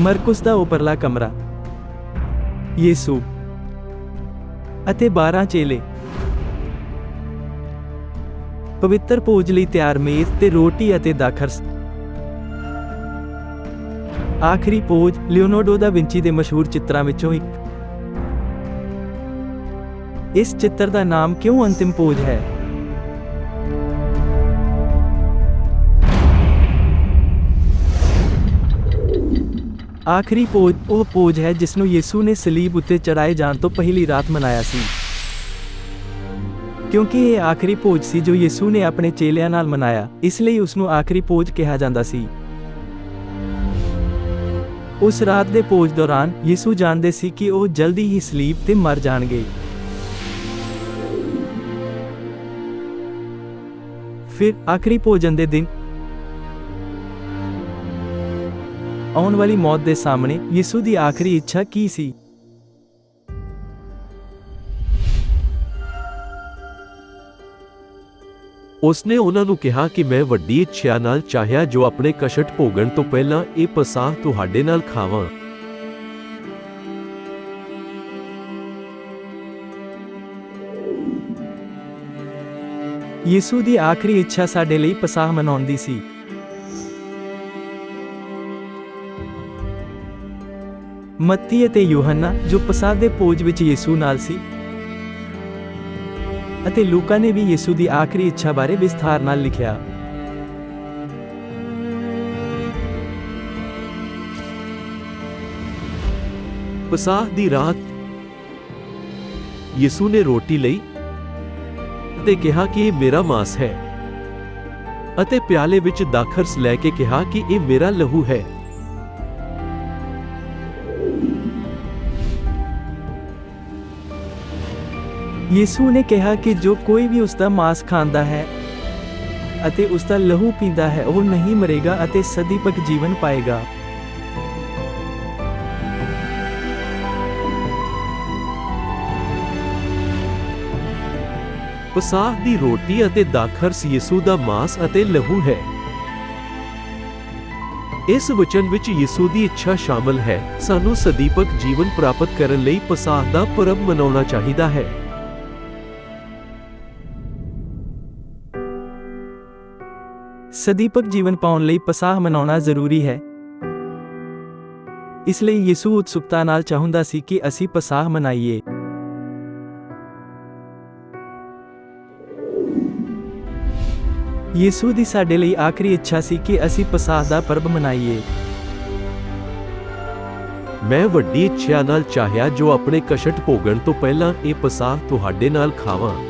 ਮਰਕੁਸ ਦਾ ਉਪਰਲਾ ਕਮਰਾ। ਯੀਸੂ। ਅਤੇ 12 ਚੇਲੇ। ਪਵਿੱਤਰ ਭੋਜ ਲਈ ਤਿਆਰ ਮੇਜ਼ ਤੇ ਰੋਟੀ ਅਤੇ ਦਾਖਰਸ। ਆਖਰੀ ਭੋਜ ਲਿਓਨਾਰਡੋ ਦਾ ਵਿੰਚੀ ਦੇ ਮਸ਼ਹੂਰ ਚਿੱਤਰਾਂ ਵਿੱਚੋਂ ਇੱਕ। ਇਸ ਚਿੱਤਰ ਦਾ ਨਾਮ ਕਿਉਂ ਅੰਤਿਮ ਭੋਜ ਹੈ? ਆਖਰੀ ਪੋਜ, ਉਹ ਪੋਜ ਹੈ ਜਿਸ ਨੂੰ ਯਿਸੂ ਨੇ ਸਲੀਬ ਉੱਤੇ ਚੜਾਏ ਜਾਣ ਤੋਂ ਪਹਿਲੀ ਰਾਤ ਮਨਾਇਆ ਸੀ। ਕਿਉਂਕਿ ਇਹ ਆਖਰੀ ਪੋਜ ਸੀ ਜੋ ਯਿਸੂ ਨੇ ਆਪਣੇ ਚੇਲਿਆਂ ਨਾਲ ਮਨਾਇਆ, ਇਸ ਲਈ ਉਸ ਨੂੰ ਆਖਰੀ ਪੋਜ ਕਿਹਾ ਜਾਂਦਾ ਸੀ। ਉਸ ਰਾਤ ਦੇ ਪੋਜ ਦੌਰਾਨ ਯਿਸੂ ਜਾਣਦੇ ਸੀ ਕਿ ਉਹ ਜਲਦੀ ਹੀ ਸਲੀਬ ਤੇ ਮਰ ਜਾਣਗੇ। ਫਿਰ ਆਖਰੀ ਭੋਜਨ ਦੇ ਦਿਨ ਆਉਣ ਵਾਲੀ ਮੌਤ ਦੇ ਸਾਹਮਣੇ ਯਿਸੂ ਦੀ ਆਖਰੀ ਇੱਛਾ ਕੀ ਸੀ? ਉਸਨੇ ਉਹਨਾਂ ਨੂੰ ਕਿਹਾ ਕਿ ਮੈਂ ਵੱਡੀ ਇੱਛਾ ਨਾਲ ਚਾਹਿਆ ਜੋ ਆਪਣੇ ਕਸ਼ਟ ਭੋਗਣ ਤੋਂ ਪਹਿਲਾਂ ਇਹ ਪਸਾਹ ਤੁਹਾਡੇ ਨਾਲ ਖਾਵਾਂ। ਯਿਸੂ ਦੀ ਆਖਰੀ ਇੱਛਾ ਸਾਡੇ ਲਈ ਪਸਾਹ ਮਨਾਉਂਦੀ ਸੀ। ਮੱਤੀ ਅਤੇ ਯੋਹੰਨਾ, ਜੋ ਪਸਾਹ ਦੇ ਭੋਜ ਵਿੱਚ ਯਿਸੂ ਨਾਲ ਸੀ। ਅਤੇ ਲੂਕਾ ਨੇ ਵੀ ਯਿਸੂ ਦੀ ਆਖਰੀ ਇੱਛਾ ਬਾਰੇ ਵਿਸਥਾਰ ਨਾਲ ਲਿਖਿਆ। ਪਸਾਹ ਦੀ ਰਾਤ ਯਿਸੂ ਨੇ ਰੋਟੀ ਲਈ ਤੇ ਕਿਹਾ ਕਿ ਇਹ ਮੇਰਾ ਮਾਸ ਹੈ ਅਤੇ ਪਿਆਲੇ ਵਿੱਚ ਦਾਖਰਸ ਲੈ ਕੇ ਕਿਹਾ ਕਿ ਇਹ ਮੇਰਾ ਲਹੂ ਹੈ। ਯਿਸੂ ਨੇ ਕਿਹਾ ਕਿ ਜੋ ਕੋਈ ਵੀ ਉਸ ਦਾ ਮਾंस ਖਾਂਦਾ ਹੈ ਅਤੇ ਉਸ ਦਾ ਲਹੂ ਪੀਂਦਾ ਹੈ, ਉਹ ਨਹੀਂ ਮਰੇਗਾ ਅਤੇ ਸਦੀਪਕ ਜੀਵਨ ਪਾਏਗਾ। ਪਸਾਹ ਦੀ ਰੋਟੀ ਅਤੇ ਦਾਖਰਸ ਯਿਸੂ ਦਾ ਮਾਸ ਅਤੇ ਲਹੂ ਹੈ। ਇਸ ਵਚਨ ਵਿੱਚ ਯਿਸੂ ਦੀ ਇੱਛਾ ਸ਼ਾਮਲ ਹੈ। ਸਾਨੂੰ ਸਦੀਪਕ ਜੀਵਨ ਪ੍ਰਾਪਤ ਕਰਨ ਲਈ ਪਸਾਹ ਦਾ ਪਰਬ ਮਨਾਉਣਾ ਚਾਹੀਦਾ ਹੈ। ਸਦੀਪਕ ਜੀਵਨ ਪਾਉਣ ਲਈ ਪਸਾਹ ਮਨਾਉਣਾ ਜ਼ਰੂਰੀ ਹੈ। ਇਸ ਲਈ ਯਿਸੂ ਉਤਸੁਕਤਾ ਨਾਲ ਚਾਹੁੰਦਾ ਸੀ ਕਿ ਅਸੀਂ ਪਸਾਹ ਮਨਾਈਏ। ਯਿਸੂ ਦੀ ਸਾਡੇ ਲਈ ਆਖਰੀ ਇੱਛਾ ਸੀ ਕਿ ਅਸੀਂ ਪਸਾਹ ਦਾ ਪਰਬ ਮਨਾਈਏ। ਮੈਂ ਵੱਡੀ ਇੱਛਾ ਨਾਲ ਚਾਹਿਆ ਜੋ ਆਪਣੇ ਕਸ਼ਟ ਭੋਗਣ ਤੋਂ ਪਹਿਲਾਂ ਇਹ ਪਸਾਹ ਤੁਹਾਡੇ ਨਾਲ ਖਾਵਾਂ।